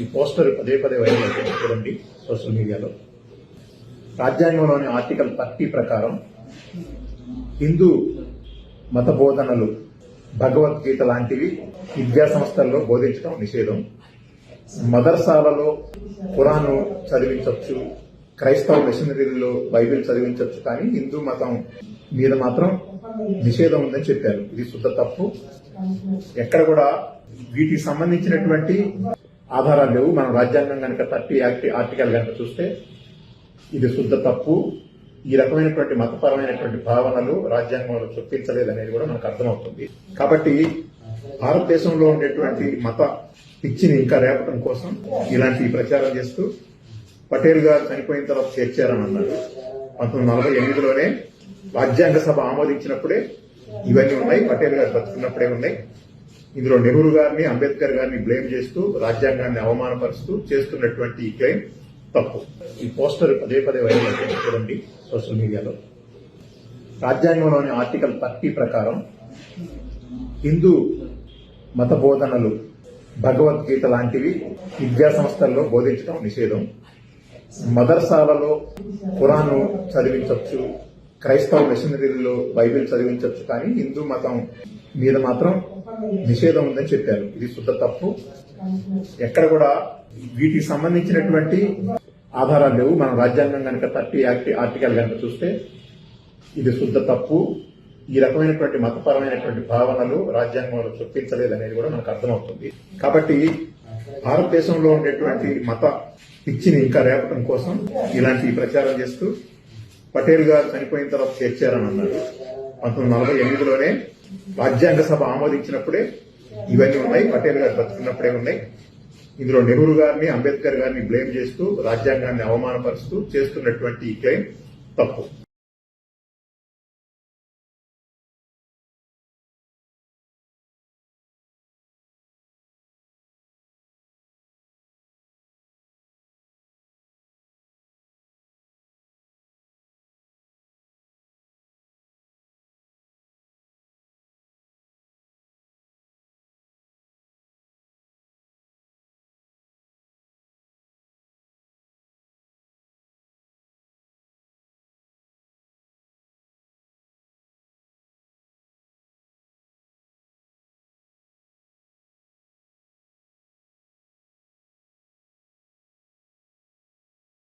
ఈ పోస్టర్ పదే పదే వైరల్ అవుతుంది చూడండి సోషల్ మీడియాలో. రాజ్యాంగంలోని ఆర్టికల్ థర్టీ ప్రకారం హిందూ మత బోధనలు భగవద్గీత లాంటివి విద్యా సంస్థల్లో బోధించడం నిషేధం. మదర్సాలలో ఖురాను చదివించవచ్చు క్రైస్తవ మిషనరీలో బైబిల్ చదివించవచ్చు కానీ హిందూ మతం మీద మాత్రం నిషేధం ఉందని చెప్పారు. ఇది శుద్ధ తప్పు. ఎక్కడ కూడా వీటికి సంబంధించినటువంటి ఆధారాలు లేవు. మనం రాజ్యాంగం కనుక థర్టీ యాక్ట్ ఆర్టికల్ కనుక చూస్తే ఇది శుద్ధ తప్పు. ఈ రకమైనటువంటి మతపరమైనటువంటి భావనలు రాజ్యాంగంలో చొప్పించలేదనేది కూడా మనకు అర్థమవుతుంది. కాబట్టి భారతదేశంలో ఉండేటువంటి మత పిచ్చిని ఇంకా రేపటం కోసం ఇలాంటి ప్రచారం చేస్తూ పటేల్ గారు చనిపోయిన తర్వాత చేర్చారని అన్నారు. పంతొమ్మిది నలభై ఎనిమిదిలోనే రాజ్యాంగ సభ ఆమోదించినప్పుడే ఇవన్నీ ఉన్నాయి. పటేల్ గారు బతుకున్నప్పుడే ఉన్నాయి. ఇందులో నెహ్రూ గారిని అంబేద్కర్ గారిని బ్లేమ్ చేస్తూ రాజ్యాంగాన్ని అవమానపరుస్తూ చేస్తున్నటువంటి ఈ క్లెయిమ్ తప్పు. ఈ పోస్టర్ పదే పదే వైరల్ అవుతుంది చూడండి సోషల్ మీడియాలో. రాజ్యాంగంలోని ఆర్టికల్ థర్టీ ప్రకారం హిందూ మత బోధనలు భగవద్గీత లాంటివి విద్యా సంస్థల్లో బోధించడం నిషేధం. మదర్సాలలో ఖురాను చదివించవచ్చు క్రైస్తవ మిషనరీల్లో బైబిల్ చదివించవచ్చు కానీ హిందూ మతం మీద మాత్రం నిషేధం ఉందని చెప్పారు. ఇది శుద్ధ తప్పు. ఎక్కడ కూడా వీటికి సంబంధించినటువంటి ఆధారాలు లేవు. మనం రాజ్యాంగం కనుక థర్టీ యాక్ట్ ఆర్టికల్ కనుక చూస్తే ఇది శుద్ధ తప్పు. ఈ రకమైనటువంటి మతపరమైనటువంటి భావనలు రాజ్యాంగంలో చొప్పించలేదనేది కూడా మనకు అర్థమవుతుంది. కాబట్టి భారతదేశంలో ఉండేటువంటి మత పిచ్చిని ఇంకా రేపటం కోసం ఇలాంటి ప్రచారం చేస్తూ పటేల్ గారు చనిపోయిన తర్వాత చేర్చారని అన్నారు. పంతొమ్మిది నలభై ఎనిమిదిలోనే రాజ్యాంగ సభ ఆమోదించినప్పుడే ఇవన్నీ ఉన్నాయి పటేల్ గారు బతుకున్నప్పుడే ఉన్నాయి. ఇందులో నెహ్రూ గారిని అంబేద్కర్ గారిని బ్లేమ్ చేస్తూ రాజ్యాంగాన్ని అవమానపరుస్తూ చేస్తున్నటువంటి ఈ క్లెయిమ్ తప్పు.